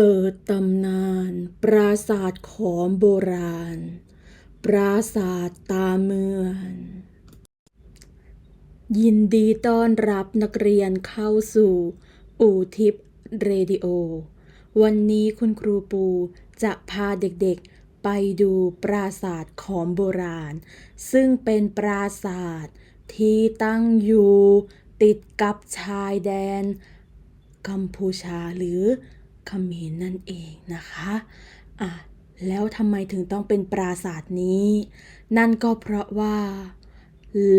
เปิดตำนาน ปราสาทขอมโบราณ ปราสาทตาเมือน ยินดีต้อนรับนักเรียนเข้าสู่ อูทิปเรดิโอ วันนี้คุณครูปูจะพาเด็กๆไปดูปราสาทขอมโบราณ ซึ่งเป็นปราสาทที่ตั้งอยู่ติดกับชายแดน กัมพูชาหรือ เขมรนั่นเองนะคะอะแล้วทำไมถึงต้องเป็นปราสาทนี้ นั่นก็เพราะว่า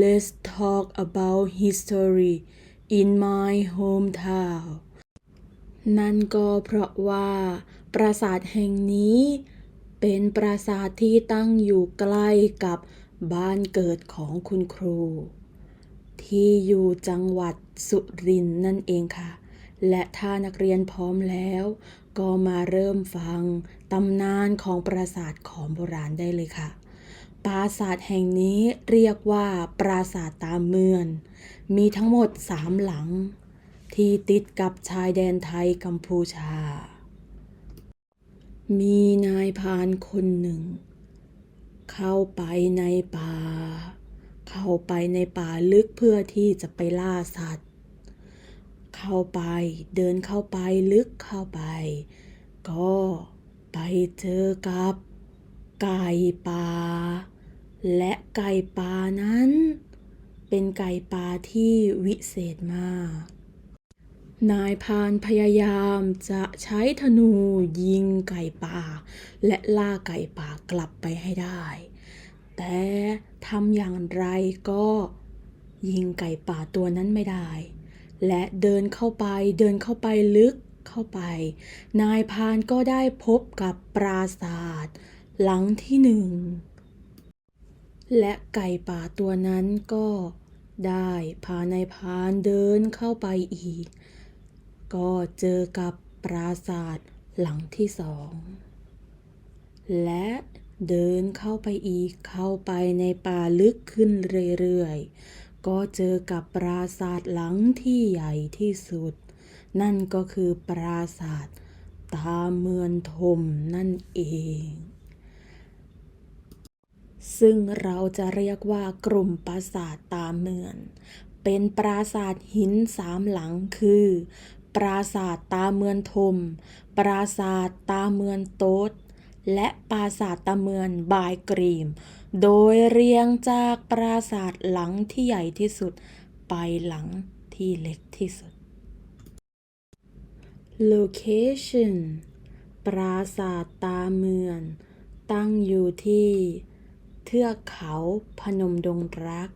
let's talk about history in my hometown นั่นก็เพราะว่า ปราสาทแห่งนี้ เป็นปราสาทที่ตั้งอยู่ใกล้กับบ้านเกิดของคุณครู ที่อยู่จังหวัดสุรินทร์นั่นเองค่ะ และถ้านักเรียนพร้อมแล้ว ก็มาเริ่มฟังตำนานของปราสาทของโบราณได้เลยค่ะ ปราสาทแห่งนี้เรียกว่าปราสาทตามเมือน มีทั้งหมดสามหลัง ที่ติดกับชายแดนไทยกัมพูชา มีนายพานคนหนึ่ง เข้าไปในป่า เข้าไปในป่าลึกเพื่อที่จะไปล่าสัตว์ เข้าไป เดินเข้าไปลึกเข้าไป ก็ไปเจอกับไก่ป่า และไก่ป่านั้น เป็นไก่ป่าที่วิเศษมาก นายพานพยายามจะใช้ธนูยิงไก่ป่า และล่าไก่ป่ากลับไปให้ได้ แต่ทำอย่างไรก็ยิงไก่ป่าตัวนั้นไม่ได้ และเดินเข้าไปเดินเข้าไปลึกเข้าไป นายพานก็ได้พบกับปราสาทหลังที่หนึ่ง และไก่ป่าตัวนั้นก็ได้พานายพานเดินเข้าไปอีก ก็เจอกับปราสาทหลังที่สอง และเดินเข้าไปอีกเข้าไปในป่าลึกขึ้นเรื่อยๆ ก็เจอกับปราสาทหลังที่ใหญ่ที่สุด นั่นก็คือปราสาทตาเมือนทมนั่นเอง ซึ่งเราจะเรียกว่ากลุ่มปราสาทตาเมือน เป็นปราสาทหินสามหลังคือ ปราสาทตาเมือนทม ปราสาทตาเมือนโต๊ดและปราสาทตาเมือนบายกรีม โดยเรียงจากปราสาทหลังที่ใหญ่ที่สุด ไปหลังที่เล็กที่สุด location ปราสาทตาเมือน ตั้งอยู่ที่เทือกเขาพนมดงรัก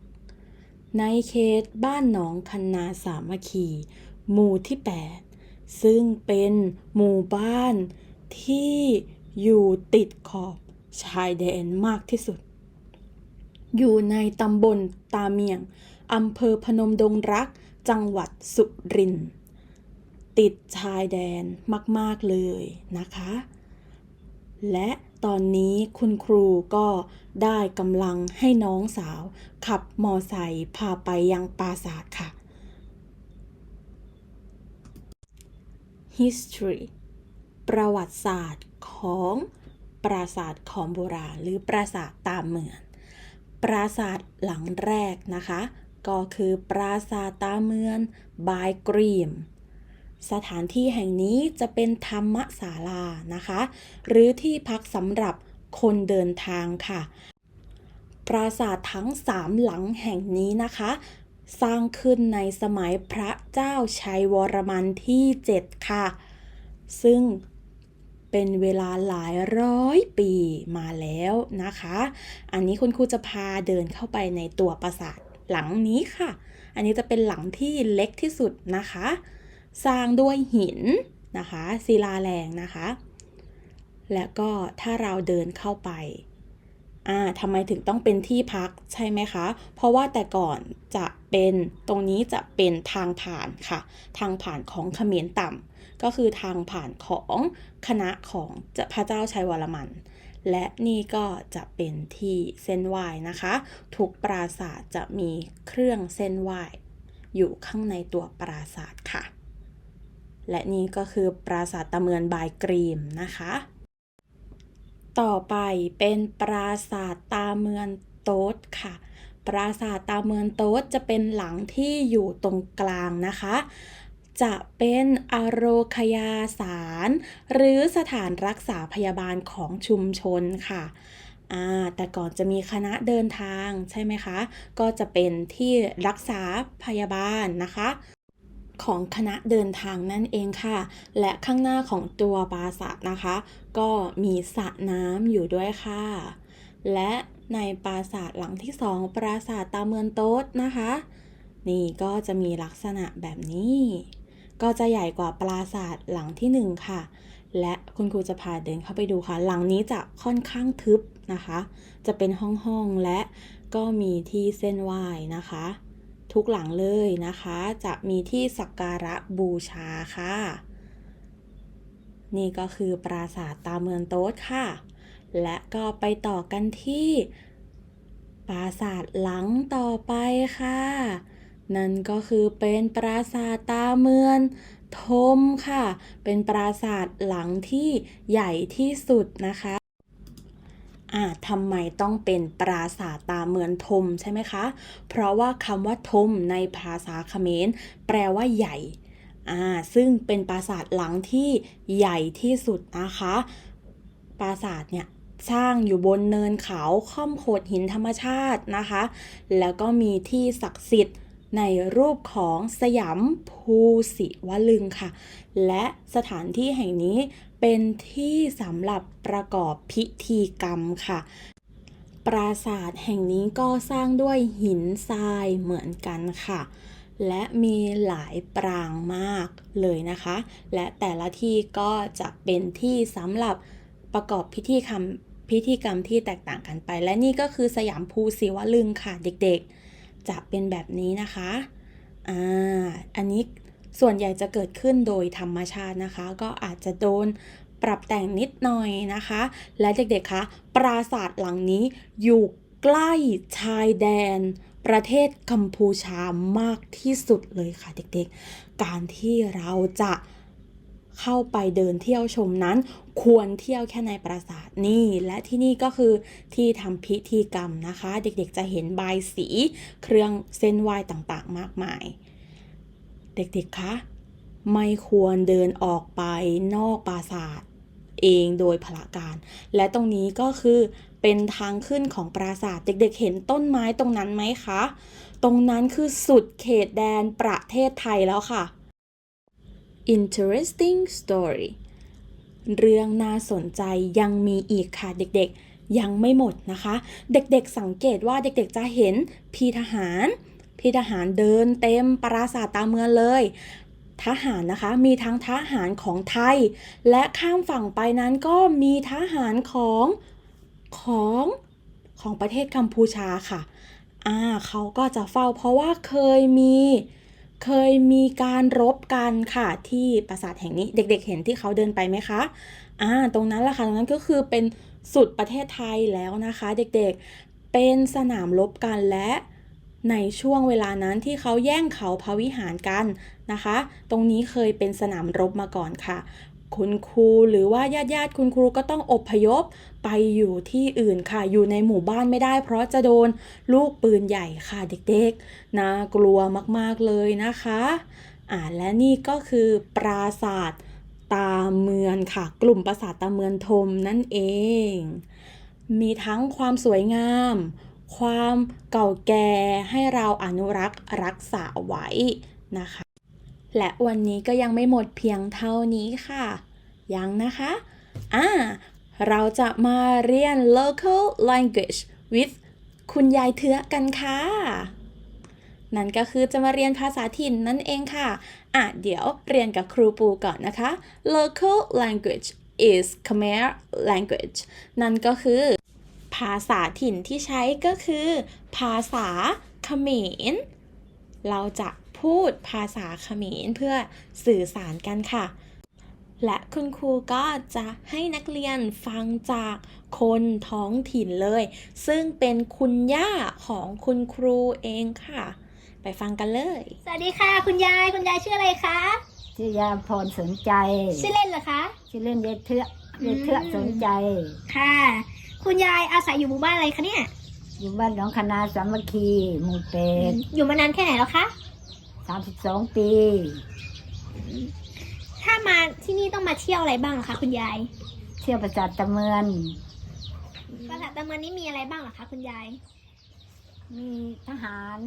ในเขตบ้านหนองคันนาสามัคคี หมู่ที่ 8 ซึ่งเป็นหมู่บ้านที่อยู่ติดขอบชายแดนมากที่สุด อยู่ในตำบลตาเมียงอำเภอพนมดงรัก จังหวัดสุรินทร์ติดชายแดนมาก ๆ เลยนะคะ และตอนนี้คุณครูก็ได้กำลังให้น้องสาว ขับมอไซค์พาไปยังปราสาทค่ะ history ประวัติศาสตร์ของปราสาทของโบราณ หรือปราสาทตามเมือง ปราสาทหลังแรกนะคะ ก็คือปราสาทตาเมืองบายกรีม สถานที่แห่งนี้จะเป็นธรรมศาลานะคะ หรือที่พักสำหรับคนเดินทางค่ะ ปราสาททั้งสามหลังแห่งนี้นะคะ สร้างขึ้นในสมัยพระเจ้าชัยวรมันที่ 7 ค่ะ ซึ่ง เป็นเวลาหลายร้อยปีมาแล้วนะคะ อันนี้คุณครูจะพาเดินเข้าไปในตัวปราสาทหลังนี้ค่ะ อันนี้จะเป็นหลังที่เล็กที่สุดนะคะ สร้างด้วยหินนะคะศิลาแรงนะคะ และก็ถ้าเราเดินเข้าไป อ่าทำไมถึงต้องเป็นที่พักใช่ไหมคะ เพราะว่าแต่ก่อนจะเป็นตรงนี้จะเป็นทางผ่านค่ะ ทางผ่านของเขมรต่ำก็คือทางผ่านของคณะของพระเจ้าชัยวรมัน และนี่ก็จะเป็นที่เส้นไหว้นะคะ ทุกปราสาทจะมีเครื่องเส้นไหว้ อยู่ข้างในตัวปราสาทค่ะ และนี่ก็คือปราสาทตะเมือนบายกรีมนะคะ ต่อไปเป็นปราสาทตาเมือนโต๊ดค่ะ ปราสาทตาเมือนโต๊ดจะเป็นหลังที่อยู่ตรงกลางนะคะ จะเป็นอโรคยาสาร หรือสถานรักษาพยาบาลของชุมชนค่ะแต่ก่อนจะมีคณะเดินทางใช่ไหมคะ ก็จะเป็นที่รักษาพยาบาลนะคะ ของคณะเดินทางนั่นเองค่ะ และข้างหน้าของตัวปราสาทนะคะ ก็มีสระน้ำอยู่ด้วยค่ะ และในปราสาทหลังที่สองปราสาทตาเมือนโต๊ดนะคะ นี่ก็จะมีลักษณะแบบนี้ ก็จะใหญ่กว่าปราสาทหลังที่หนึ่งค่ะ และคุณครูจะพาเดินเข้าไปดูค่ะ หลังนี้จะค่อนข้างทึบนะคะ จะเป็นห้องๆและก็มีที่เส้นไหว้นะคะ ทุกหลังเลยนะคะ จะมีที่สักการะบูชาค่ะ นี่ก็คือปราสาทตาเมืองโต๊ดค่ะ และก็ไปต่อกันที่ปราสาทหลังต่อไปค่ะ นั่นก็คือเป็นปราสาทตาเมืองทมค่ะ เป็นปราสาทหลังที่ใหญ่ที่สุดนะคะ อ่าทำไมต้องเป็นปราสาทตาเมืองทมใช่ไหมคะ เพราะว่าคำว่าทมในภาษาเขมร แปลว่าใหญ่อ่าซึ่งเป็นปราสาทหลังที่ใหญ่ที่สุดนะคะ ปราสาทเนี่ยสร้างอยู่บนเนินเขาค่อมโขดหินธรรมชาตินะคะ แล้วก็มีที่ศักดิ์สิทธิ์ในรูปของสยามภูสิวลึงค่ะ และสถานที่แห่งนี้ เป็นที่สำหรับประกอบพิธีกรรมค่ะ ปราสาทแห่งนี้ก็สร้างด้วยหินทรายเหมือนกันค่ะ และมีหลายปรางมากเลยนะคะ และแต่ละที่ก็จะเป็นที่สำหรับประกอบพิธีกรรมพิธีกรรมที่แตกต่างกันไป และนี่ก็คือสยามภูศิวลึงค่ะเด็กๆ จะเป็นแบบนี้นะคะอ่าอันนี้ ส่วนใหญ่จะเกิดขึ้นโดยธรรมชาตินะคะ ก็อาจจะโดนปรับแต่งนิดหน่อยนะคะ และเด็กๆคะปราสาทหลังนี้อยู่ใกล้ชายแดนประเทศกัมพูชามากที่สุดเลยค่ะเด็กๆ การที่เราจะเข้าไปเดินเที่ยวชมนั้น ควรเที่ยวแค่ในปราสาทนี่และที่นี่ก็คือที่ทำพิธีกรรมนะคะ เด็กๆจะเห็นใบสี เครื่องเส้นไหว้ต่างๆ มากมาย เด็กๆ คะ ไม่ควรเดินออกไปนอกปราสาทเองโดยพละการ และตรงนี้ก็คือเป็นทางขึ้นของปราสาท เด็กๆ เห็นต้นไม้ตรงนั้นไหมคะ ตรงนั้นคือสุดเขตแดนประเทศไทยแล้วค่ะ interesting story เรื่องน่าสนใจยังมีอีกค่ะเด็กๆ ยังไม่หมดนะคะ เด็กๆสังเกตว่าเด็กๆจะเห็นพีทหาร พี่ทหารเดินเต็มปราสาทตามเมืองเลย ทหารนะคะมีทั้งทหารของไทย และข้ามฝั่งไปนั้นก็มีทหารของของของประเทศกัมพูชาค่ะ อ่าเขาก็จะเฝ้าเพราะว่าเคยมีเคยมีการรบกันค่ะที่ปราสาทแห่งนี้เด็กๆเห็นที่เขาเดินไปไหมคะอ่าตรงนั้นแหละค่ะตรงนั้นก็คือเป็นสุดประเทศไทยแล้วนะคะ เด็กๆเป็นสนามรบกันและ ในช่วงเวลานั้นที่เขาแย่งเขาพระวิหารกันนะคะ ตรงนี้เคยเป็นสนามรบมาก่อนค่ะ คุณครูหรือว่าญาติญาติๆคุณครูก็ต้องอพยพไปอยู่ที่อื่นค่ะ อยู่ในหมู่บ้านไม่ได้ เพราะจะโดนลูกปืนใหญ่ค่ะเด็กๆ น่ากลัวมากๆเลยนะคะ อ่าและนี่ก็คือปราสาทตาเมือนค่ะ กลุ่มปราสาทตาเมือนทมนั่นเอง มีทั้งความสวยงาม ความเก่าแก่ให้เราอนุรักษ์รักษาไว้นะคะ และวันนี้ก็ยังไม่หมดเพียงเท่านี้ค่ะ ยังนะคะอ่าเราจะมาเรียน local language with คุณยายเทือกันค่ะ นั่นก็คือจะมาเรียนภาษาถิ่นนั่นเองค่ะ อะ เดี๋ยวเรียนกับครูปูก่อนนะคะ local language is Khmer language นั่นก็คือ ภาษาถิ่นที่ใช้ก็คือ ภาษาเขมร เราจะพูดภาษาเขมรเพื่อสื่อสารกันค่ะ และคุณครูก็จะให้นักเรียนฟังจากคนท้องถิ่นเลย ซึ่งเป็นคุณย่าของคุณครูเองค่ะ ไปฟังกันเลย สวัสดีค่ะ คุณยายคุณยายชื่ออะไรคะ ชื่อยาพรสนใจ ชื่อเล่นเหรอคะ ชื่อเล่นยายเทือกยายเทือกอืมสนใจ ค่ะ คุณยายอาศัยอยู่หมู่บ้านอะไรคะเนี่ย อยู่บ้านหนองคณาสามัคคีหมู่เป็ดอยู่มานานแค่ไหนแล้วคะ สามสิบสองปี ถ้ามาที่นี่ต้องมาเที่ยวอะไรบ้างเหรอคะคุณยาย เที่ยวประสาทตะเมือนปราสาทตะเมือนนี้มีอะไรบ้างเหรอคะคุณยาย มีทหาร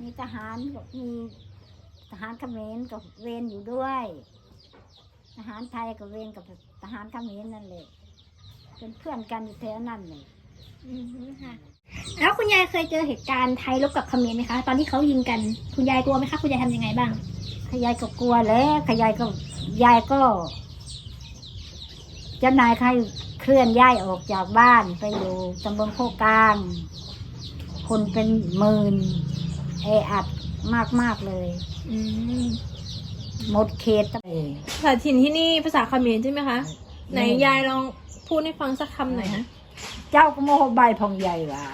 มีทหารกับมีทหารเขมรกับเวรอยู่ด้วย ทหารไทยกับเวรกับทหารเขมรนั่นแหละเป็นเพื่อนกันอยู่แถวนั่นเลยอืมค่ะ แล้วคุณยายเคยเจอเหตุการณ์ไทยรบกับเขมรไหมคะ ตอนที่เขายิงกันคุณยายกลัวไหมคะคุณยายทำยังไงบ้าง ขยายก็กลัวแล้วขยายก็ยายก็เจ้านายใครเคลื่อนย้ายออกจากบ้านไปอยู่ตำบลโคกกลาง คนเป็นหมื่นแออัดมากมากๆเลย อืม หมดเขตเออภาษาถิ่นที่นี่ภาษาเขมรใช่ไหมคะ ไหนยายลองพูดให้ฟังสักคำหน่อยฮะเจ้าก็โมโหใบพองใหญ่ว่ะ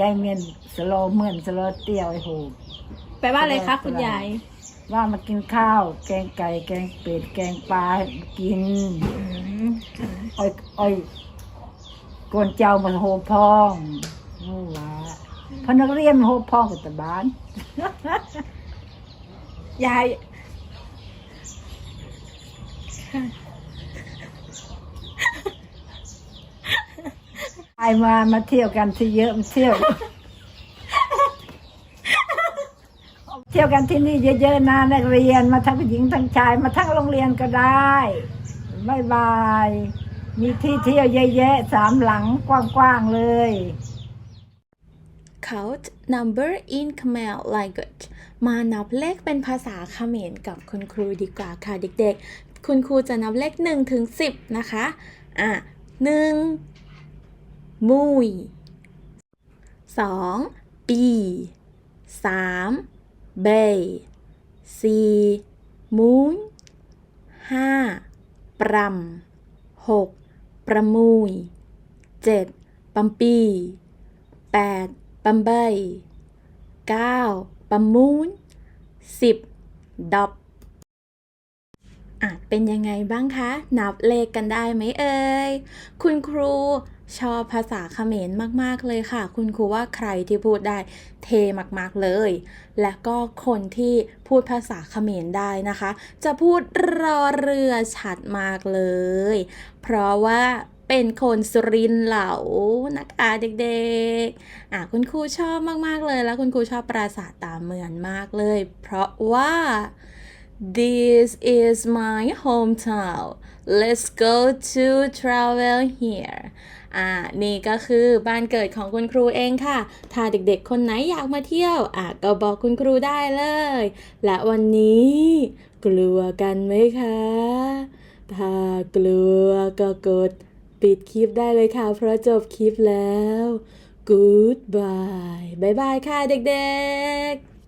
ยายเมียนสโลเหมือนสโลเตียวไอ้โหแปลว่าอะไรคะคุณยาย ว่ามากินข้าว แกงไก่แกงเป็ดแกงปลากินอ้อยอ้อยกวนเจ้ามันโหพองนู่นว่าเพราะนักเรียนมันโหพองกับตะบ้าน ยาย ไอมามาเที่ยวกันที่เยอะมาเที่ยว เที่ยวกันที่นี่เยอะๆนะนักเรียนมาทั้งผู้หญิงทั้งชายมาทั้งโรงเรียนก็ได้บายบาย มีที่เที่ยวเยอะแยะสามหลังกว้างๆเลย count number in Khmer language มานับเลขเป็นภาษาเขมรกับคุณครูดีกว่าค่ะเด็กๆ คุณครูจะนับเลข1ถึง10 นะคะ อะหนึ่งมุยสองปีสามเบยสี่มุนห้าปรำหกประมุยเจ็ดปัมปีแปดปัมเบยเก้าปัมมูนสิบดอบ อะเป็นยังไงบ้างคะ นับเลขกันได้ไหมเอ่ย คุณครูชอบภาษาเขมรมาก ๆ เลยค่ะ คุณครูว่าใครที่พูดได้เทมากๆเลย และก็คนที่พูดภาษาเขมรได้นะคะ จะพูดรอเรือชัดมากเลย เพราะว่าเป็นคนสุรินเหลานะคะเด็กๆ อะคุณครูชอบมาก ๆ เลย แล้วคุณครูชอบปราสาทตาเมืองมากเลย เพราะว่า This is my hometown let's go to travel here อ่า นี่ก็คือบ้านเกิดของคุณครูเองค่ะ ถ้าเด็กๆ คนไหนอยากมาเที่ยว อะ ก็บอกคุณครูได้เลย และวันนี้ กลัวกันไหมคะ ถ้ากลัวก็กดปิดคลิปได้เลยค่ะ เพราะจบคลิปแล้ว Goodbye บายบายค่ะเด็กๆ